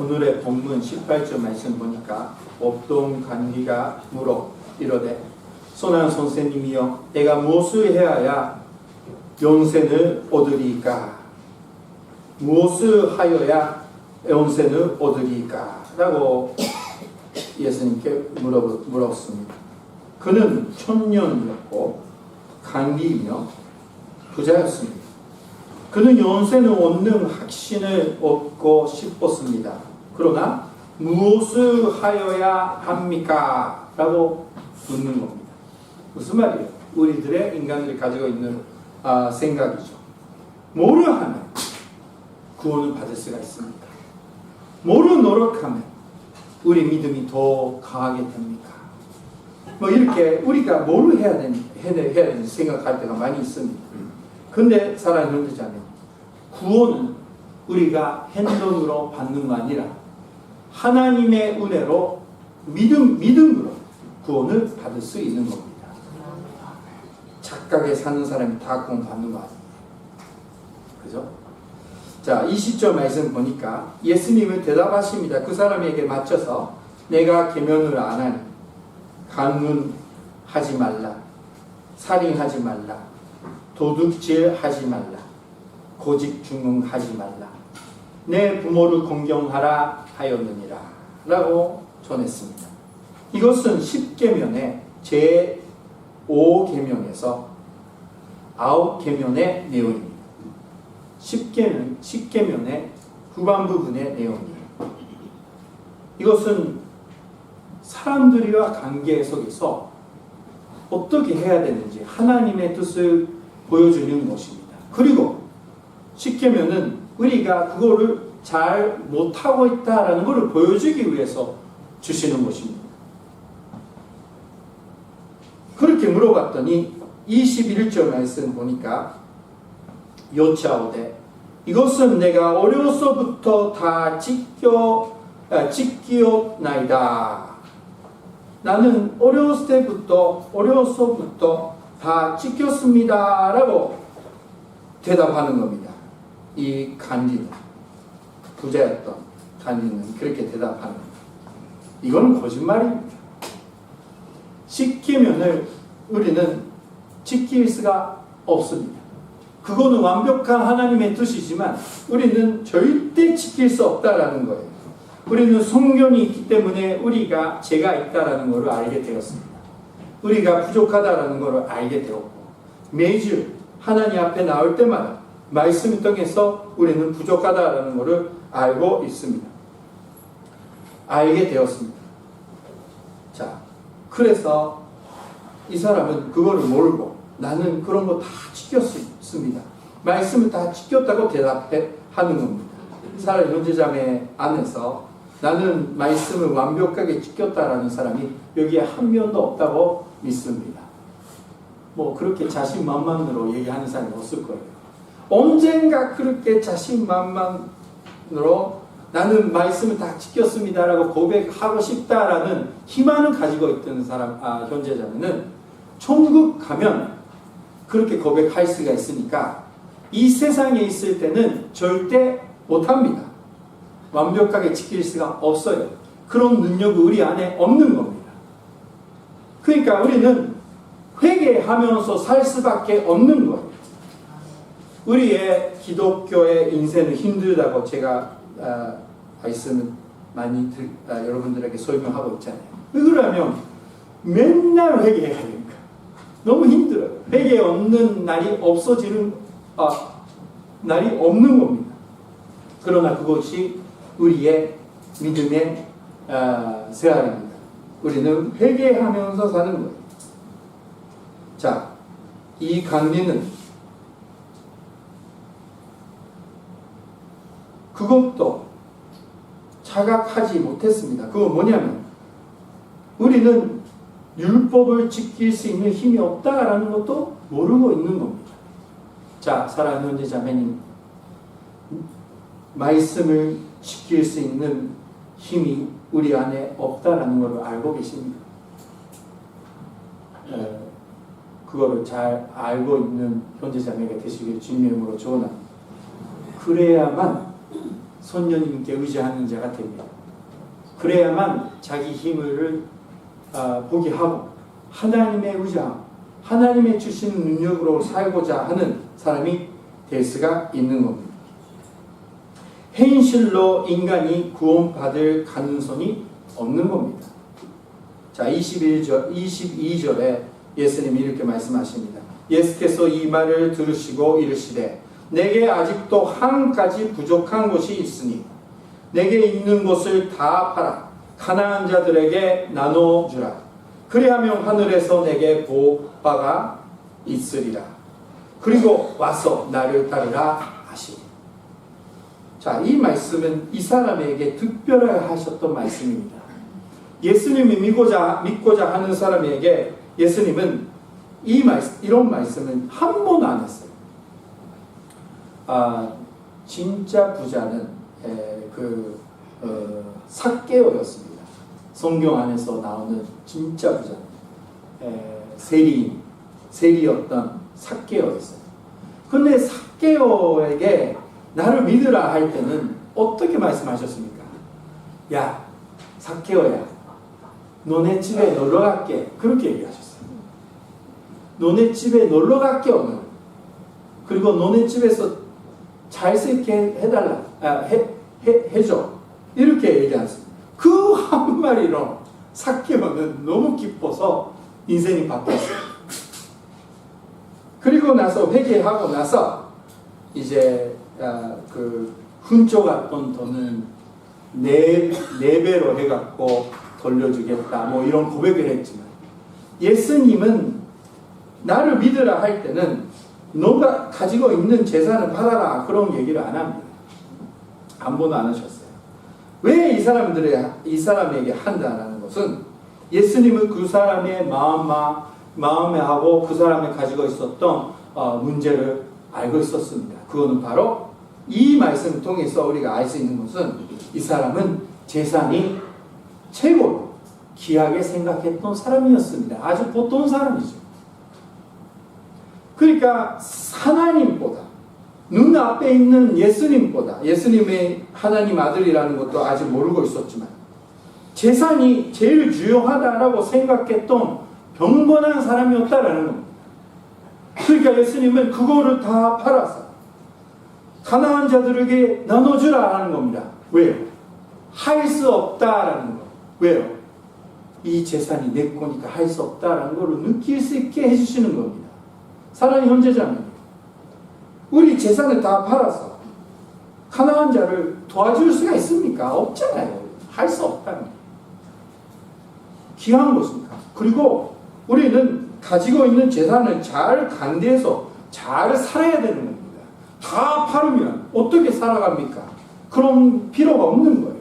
오늘의 본문 18절 말씀 보니까 업동 관리가 물어 이러되 손한 선생님이여 내가 무엇을 해야 영생을 얻으리까 무엇을 하여야 영생을 얻으리까 라고 예수님께 물어, 물었습니다. 그는 천년이었고 강리이며 부자였습니다. 그는 영생을 얻는 확신을 얻고 싶었습니다. 그러나 무엇을 하여야 합니까? 라고 묻는 겁니다. 무슨 말이에요? 우리들의 인간들이 가지고 있는 아, 생각이죠. 뭐를 하면 구원을 받을 수가 있습니까? 뭐를 노력하면 우리 믿음이 더 강하게 됩니까? 뭐 이렇게 우리가 뭐를 해야 되는지, 해야 되는지 생각할 때가 많이 있습니다. 근데 사랑하는 형제자매, 구원은 우리가 행동으로 받는 거 아니라 하나님의 은혜로 믿음, 믿음으로 구원을 받을 수 있는 겁니다. 착하게 사는 사람이 다 구원 받는 거 아니에요. 그죠? 자, 이 시점 말씀 보니까 예수님은 대답하십니다. 그 사람에게 맞춰서 내가 계명을 안 하니 강문하지 말라, 살인하지 말라, 도둑질하지 말라, 고집 중흥하지 말라, 내 부모를 공경하라 하였느니라 라고 전했습니다. 이것은 10계명의 제 5계명에서 9계명의 내용입니다. 10계명, 10계명의 후반 부분의 내용이에요. 이것은 사람들과 관계 속에서 어떻게 해야 되는지 하나님의 뜻을 보여주는 것입니다. 그리고 10계명은 우리가 그거를 잘 못하고 있다라는 것을 보여주기 위해서 주시는 것입니다. 그렇게 물어봤더니 21절 말씀 보니까 여차오되 이것은 내가 어려서부터 다 지켜 아, 지키었나이다. 나는 어렸을 때부터 어려서부터 다 지켰습니다라고 대답하는 겁니다. 이 간디는 부자였던 간디는 그렇게 대답하는. 이거는 거짓말입니다. 지키면을 우리는 지킬 수가 없습니다. 그거는 완벽한 하나님의 뜻이지만 우리는 절대 지킬 수 없다라는 거예요. 우리는 성경이 있기 때문에 우리가 죄가 있다라는 것을 알게 되었습니다. 우리가 부족하다라는 것을 알게 되었고 매주 하나님 앞에 나올 때마다 말씀을 통해서 우리는 부족하다라는 것을 알고 있습니다. 알게 되었습니다. 자, 그래서 이 사람은 그거를 모르고 나는 그런 거 다 지켰습니다. 말씀을 다 지켰다고 대답하는 겁니다. 사람 현재자매 안에서 나는 말씀을 완벽하게 지켰다라는 사람이 여기에 한 명도 없다고 믿습니다. 뭐 그렇게 자신만만으로 얘기하는 사람이 없을 거예요. 언젠가 그렇게 자신만만으로 나는 말씀을 다 지켰습니다라고 고백하고 싶다라는 희망을 가지고 있던 사람, 아, 현재자는 천국 가면 그렇게 고백할 수가 있으니까 이 세상에 있을 때는 절대 못합니다. 완벽하게 지킬 수가 없어요. 그런 능력이 우리 안에 없는 겁니다. 그러니까 우리는 회개하면서 살 수밖에 없는 거예요. 우리의 기독교의 인생은 힘들다고 제가 아, 말씀을 많이 들, 아, 여러분들에게 설명하고 있잖아요. 왜 그러냐면 맨날 회개해야 되니까 너무 힘들어요. 회개 없는 날이 없어지는 아, 날이 없는 겁니다. 그러나 그것이 우리의 믿음의 아, 세알입니다. 우리는 회개하면서 사는 거예요. 자, 이 강리는 그것도 자각하지 못했습니다. 그건 뭐냐면 우리는 율법을 지킬 수 있는 힘이 없다라는 것도 모르고 있는 겁니다. 자, 사랑하는 현재 자매님, 말씀을 지킬 수 있는 힘이 우리 안에 없다라는 것을 알고 계십니다. 에, 그거를 잘 알고 있는 현재 자매가 되시길 주님의 이름으로 축원합니다. 그래야만 선녀님께 의지하는 자가 됩니다. 그래야만 자기 힘을 아, 포기하고 하나님의 의지하고 하나님의 주신 능력으로 살고자 하는 사람이 될 수가 있는 겁니다. 행실로 인간이 구원받을 가능성이 없는 겁니다. 자, 21절, 22절에 예수님이 이렇게 말씀하십니다. 예수께서 이 말을 들으시고 이르시되 내게 아직도 한 가지 부족한 것이 있으니 내게 있는 것을 다 팔아 가난한 자들에게 나눠 주라. 그리하면 하늘에서 내게 보바가 있으리라. 그리고 와서 나를 따르라 하시니. 자, 이 말씀은 이 사람에게 특별하게 하셨던 말씀입니다. 예수님이 믿고자, 믿고자 하는 사람에게 예수님은 이 말, 이런 말씀은 한 번도 안 했어요. 아, 진짜 부자는 에, 그 어, 삭개오였습니다. 성경 안에서 나오는 진짜 부자는 에, 세리인, 세리였던 삭개오였어요. 근데 삭개오에게 나를 믿으라 할 때는 어떻게 말씀하셨습니까? 야, 삭개오야, 너네 집에 놀러 갈게. 그렇게 얘기하셨어요. 너네 집에 놀러 갈게 오늘. 그리고 너네 집에서 잘수 있게 해달라. 아, 해, 해, 해줘. 이렇게 얘기하셨어요. 그 한마리로 삭개오는 너무 기뻐서 인생이 바뀌었어요. 그리고 나서 회개하고 나서 이제 아, 그 훔쳐갔던 돈은 네, 네 배로 해갖고 돌려주겠다. 뭐 이런 고백을 했지만 예수님은 나를 믿으라 할 때는 너가 가지고 있는 재산을 받아라 그런 얘기를 안 합니다. 한 번도 안 하셨어요. 왜 이 사람들의 이 사람에게 한다라는 것은 예수님은 그 사람의 마음마 마음에 하고 그 사람이 가지고 있었던 어, 문제를 알고 있었습니다. 그거는 바로 이 말씀을 통해서 우리가 알 수 있는 것은 이 사람은 재산이 최고로 귀하게 생각했던 사람이었습니다. 아주 보통 사람이죠. 그러니까 하나님보다 눈앞에 있는 예수님보다 예수님의 하나님 아들이라는 것도 아직 모르고 있었지만 재산이 제일 중요하다라고 생각했던 병번한 사람이었다라는 겁니다. 그러니까 예수님은 그거를 다 팔아서 가난한 자들에게 나눠주라 하는 겁니다. 왜요? 할 수 없다라는 거. 왜요? 이 재산이 내 거니까 할 수 없다라는 걸 느낄 수 있게 해주시는 겁니다. 사랑의 형제자매님. 우리 재산을 다 팔아서 가난한 자를 도와줄 수가 있습니까? 없잖아요. 할 수 없다는. 귀한 것입니다. 그리고 우리는 가지고 있는 재산을 잘 관리해서 잘 살아야 되는 겁니다. 다 팔으면 어떻게 살아갑니까? 그런 필요가 없는 거예요.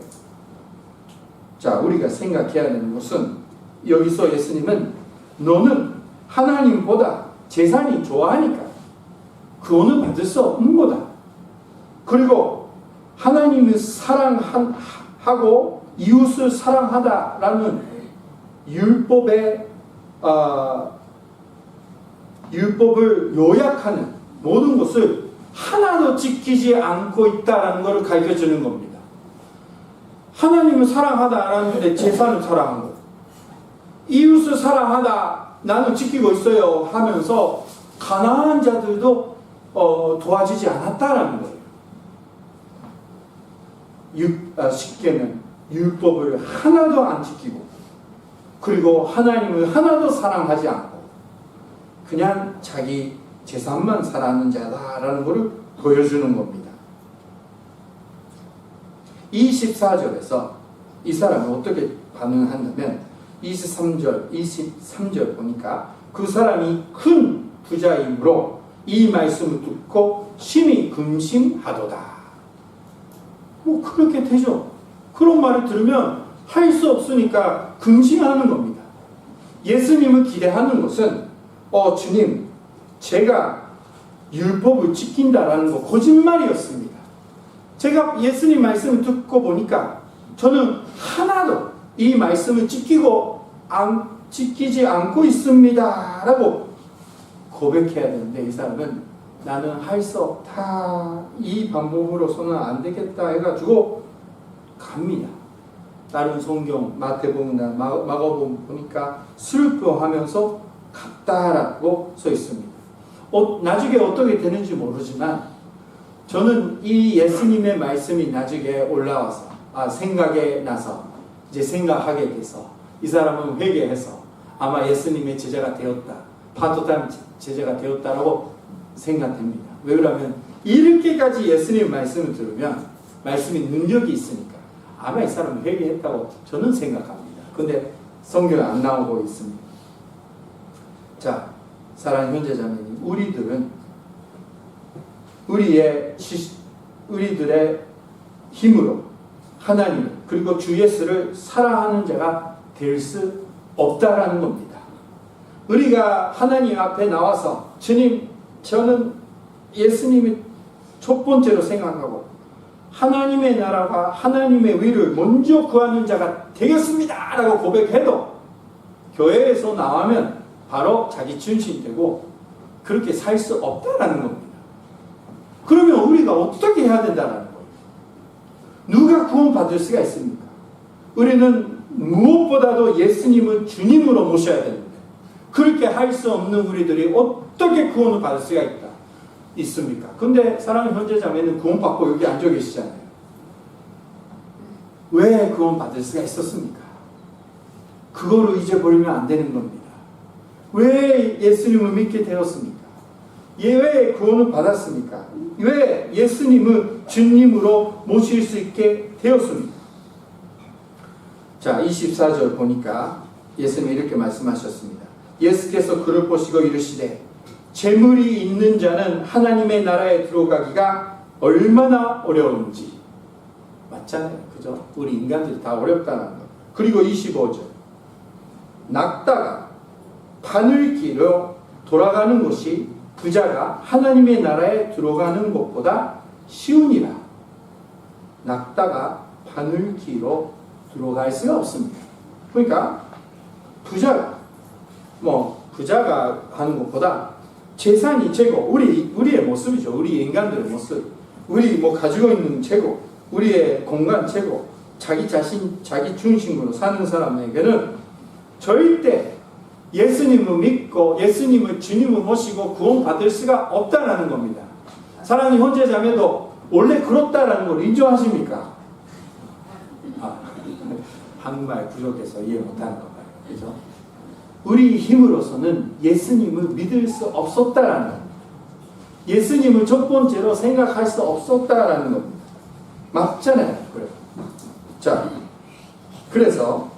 자, 우리가 생각해야 되는 것은 여기서 예수님은 너는 하나님보다 재산이 좋아하니까 그거는 받을 수 없는 거다. 그리고 하나님을 사랑하고 이웃을 사랑하다라는 율법의 어, 율법을 요약하는 모든 것을 하나도 지키지 않고 있다라는 것을 가르쳐 주는 겁니다. 하나님을 사랑하다라는 재산을 사랑하고 이웃을 사랑하다 나는 지키고 있어요 하면서 가난한 자들도 어, 도와주지 않았다라는 거예요. 육, 아, 쉽게는 율법을 하나도 안 지키고 그리고 하나님을 하나도 사랑하지 않고 그냥 자기 재산만 사랑하는 자다라는 것을 보여주는 겁니다. 24절에서 이 사람은 어떻게 반응한다면 23절, 23절 보니까 그 사람이 큰 부자이므로 이 말씀을 듣고 심히 근심하도다. 뭐 그렇게 되죠. 그런 말을 들으면 할 수 없으니까 근심하는 겁니다. 예수님을 기대하는 것은 어 주님 제가 율법을 지킨다라는 거 거짓말이었습니다. 제가 예수님 말씀을 듣고 보니까 저는 하나도 이 말씀을 지키고 안, 지키지 않고 있습니다 라고 고백해야 되는데 이 사람은 나는 할 수 없다. 이 방법으로서는 안 되겠다 해가지고 갑니다. 다른 성경 마태복음이나 마- 마가복음 보니까 슬퍼하면서 갔다라고 써 있습니다. 어, 나중에 어떻게 되는지 모르지만 저는 이 예수님의 말씀이 나중에 올라와서 아, 생각에 나서 이제 생각하게 돼서 이 사람은 회개해서 아마 예수님의 제자가 되었다. 파도단 제자가 되었다라고 생각됩니다. 왜 그러면 이렇게까지 예수님 말씀을 들으면 말씀이 능력이 있으니까 아마 이 사람은 회개했다고 저는 생각합니다. 근데 성경에 안 나오고 있습니다. 자, 사랑하는 형제자매님, 우리들은 우리의 지- 우리들의 힘으로 하나님 그리고 주 예수를 사랑하는 자가 될 수 없다라는 겁니다. 우리가 하나님 앞에 나와서 주님 저는 예수님이 첫 번째로 생각하고 하나님의 나라와 하나님의 위를 먼저 구하는 자가 되겠습니다 라고 고백해도 교회에서 나오면 바로 자기 중심이 되고 그렇게 살 수 없다라는 겁니다. 그러면 우리가 어떻게 해야 된다는? 누가 구원받을 수가 있습니까? 우리는 무엇보다도 예수님을 주님으로 모셔야 됩니다. 그렇게 할 수 없는 우리들이 어떻게 구원을 받을 수가 있다? 있습니까? 근데 사랑하는 형제 자매는 구원받고 여기 앉아 계시잖아요. 왜 구원받을 수가 있었습니까? 그거를 잊어버리면 안 되는 겁니다. 왜 예수님을 믿게 되었습니까? 예, 왜 구원을 받았습니까? 왜 예수님을 주님으로 모실 수 있게 되었습니까? 자, 24절 보니까 예수님이 이렇게 말씀하셨습니다. 예수께서 그를 보시고 이르시되 재물이 있는 자는 하나님의 나라에 들어가기가 얼마나 어려운지 맞잖아요. 그죠? 우리 인간들이 다 어렵다는 거. 그리고 25절 낙다가 바늘기로 돌아가는 것이 부자가 하나님의 나라에 들어가는 것보다 쉬우니라. 낙다가 바늘 기로 들어갈 수가 없습니다. 그러니까 부자가 뭐 부자가 하는 것보다 재산이 최고 우리 우리의 모습이죠. 우리 인간들의 모습. 우리 뭐 가지고 있는 최고. 우리의 공간 최고. 자기 자신 자기 중심으로 사는 사람에게는 절대 예수님을 믿고 예수님을 주님을 모시고 구원받을 수가 없다라는 겁니다. 사랑하는 형제 자매도 원래 그렇다라는 걸 인정하십니까? 아, 한국말 부족해서 이해 못하는 거 봐요. 그죠? 우리 힘으로서는 예수님을 믿을 수 없었다라는 겁니다. 예수님을 첫 번째로 생각할 수 없었다라는 겁니다. 맞잖아요. 그래. 자, 그래서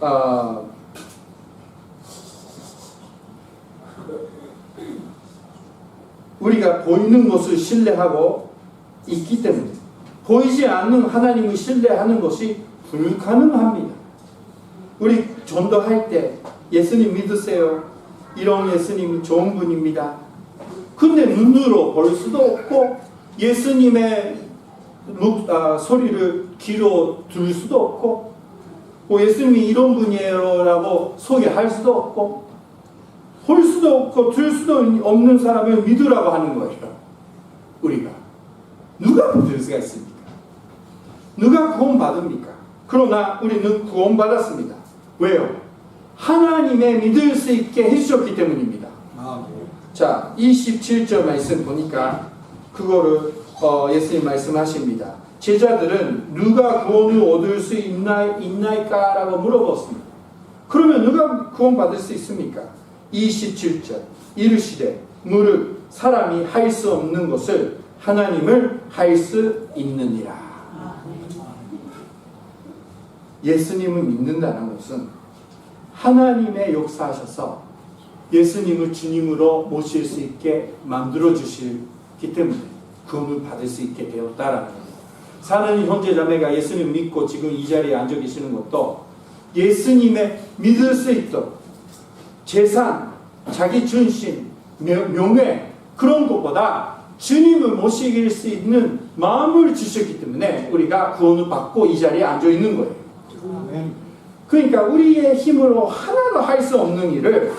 아, 우리가 보이는 것을 신뢰하고 있기 때문에 보이지 않는 하나님을 신뢰하는 것이 불가능합니다. 우리 전도할 때 예수님 믿으세요. 이런 예수님이 좋은 분입니다. 근데 눈으로 볼 수도 없고 예수님의 목, 아, 소리를 귀로 들을 수도 없고 뭐 예수님이 이런 분이에요라고 소개할 수도 없고 볼 수도 없고 들 수도 없는 사람을 믿으라고 하는 거예요. 우리가 누가 믿을 수가 있습니까? 누가 구원 받습니까? 그러나 우리는 구원 받았습니다. 왜요? 하나님의 믿을 수 있게 해주셨기 때문입니다. 자, 27절 말씀 보니까 그거를 어, 예수님 말씀하십니다. 제자들은 누가 구원을 얻을 수 있나, 있나이까라고 물어봤습니다. 그러면 누가 구원 받을 수 있습니까? 27절 이르시되 무릇 사람이 할 수 없는 것을 하나님을 할 수 있느니라. 예수님을 믿는다는 것은 하나님의 역사하셔서 예수님을 주님으로 모실 수 있게 만들어 주시기 때문에 구원을 받을 수 있게 되었다라는 겁니다. 사는 형제 자매가 예수님 믿고 지금 이 자리에 앉아 계시는 것도 예수님의 믿을 수 있도록 재산, 자기 명- 명예 그런 것보다 주님을 모시길 수 있는 마음을 주셨기 때문에 우리가 구원을 받고 이 자리에 앉아 있는 거예요. 그러니까 우리의 힘으로 하나도 할 수 없는 일을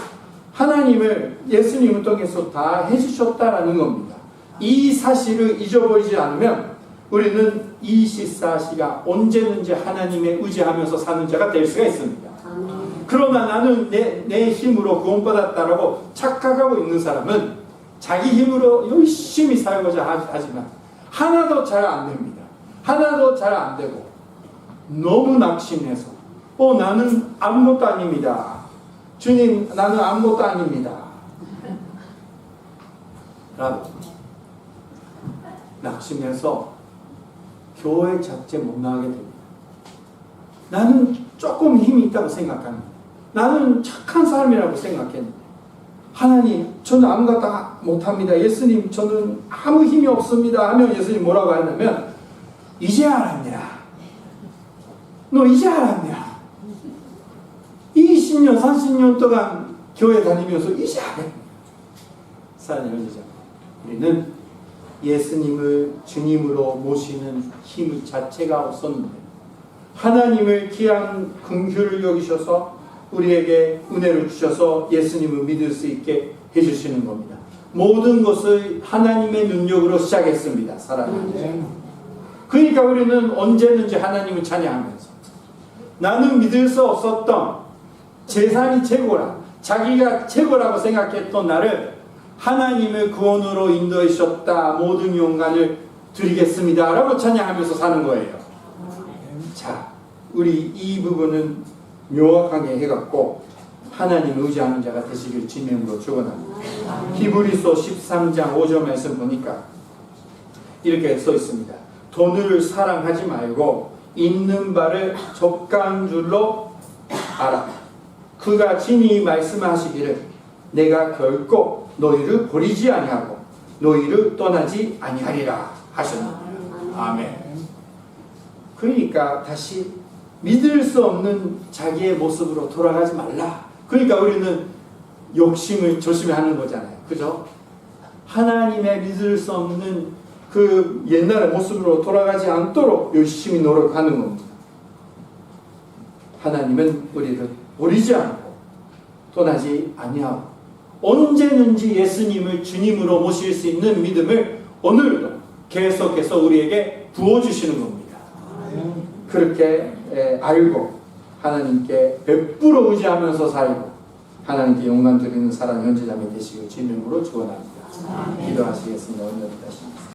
하나님을 예수님을 통해서 다 해주셨다라는 겁니다. 이 사실을 잊어버리지 않으면 우리는 24시가 언제든지 하나님의 의지하면서 사는 자가 될 수가 있습니다. 그러나 나는 내, 내 힘으로 구원받았다라고 착각하고 있는 사람은 자기 힘으로 열심히 살고자 하- 하지만 하나도 잘 안 됩니다. 하나도 잘 안 되고 너무 낙심해서 어 나는 아무것도 아닙니다. 주님 나는 아무것도 아닙니다. 라고 낙심해서 교회 자체 못 나가게 됩니다. 나는 조금 힘이 있다고 생각합니다. 나는 착한 사람이라고 생각했는데 하나님 저는 아무것도 못합니다. 예수님 저는 아무 힘이 없습니다. 하면 예수님 뭐라고 하냐면 이제 알았냐? 너 이제 알았냐? 20년 30년 동안 교회 다니면서 이제 알았냐? 사랑하는 형제자 우리는 예수님을 주님으로 모시는 힘 자체가 없었는데 하나님을 귀한 긍휼을 여기셔서 우리에게 은혜를 주셔서 예수님을 믿을 수 있게 해주시는 겁니다. 모든 것을 하나님의 능력으로 시작했습니다. 사랑하는 그러니까 우리는 언제든지 하나님을 찬양하면서 나는 믿을 수 없었던 재산이 최고라 자기가 최고라고 생각했던 나를 하나님의 구원으로 인도해 주셨다. 모든 영광을 드리겠습니다 라고 찬양하면서 사는 거예요. 자 우리 이 부분은 명확하게 해갖고 하나님 의지하는 자가 되시길 지명으로 축원합니다 히브리서 13장 5절 말씀 보니까 이렇게 써 있습니다 돈을 사랑하지 말고 있는 바를 적간 줄로 알아 그가 친히 말씀하시기를 내가 결코 너희를 버리지 아니하고 너희를 떠나지 아니하리라 하셨습니다. 아멘. 그러니까 다시 믿을 수 없는 자기의 모습으로 돌아가지 말라. 그러니까 우리는 욕심을 조심하는 거잖아요. 그죠? 하나님의 믿을 수 없는 그 옛날의 모습으로 돌아가지 않도록 열심히 노력하는 겁니다. 하나님은 우리를 버리지 않고 떠나지 아니하고 언제든지 예수님을 주님으로 모실 수 있는 믿음을 오늘도 계속해서 우리에게 부어주시는 겁니다. 그렇게 에, 알고 하나님께 100% 의지하면서 살고 하나님께 영광 드리는 사랑 현재자매 되시길 주님으로 축원합니다. 기도하시겠습니다. 오늘 다시.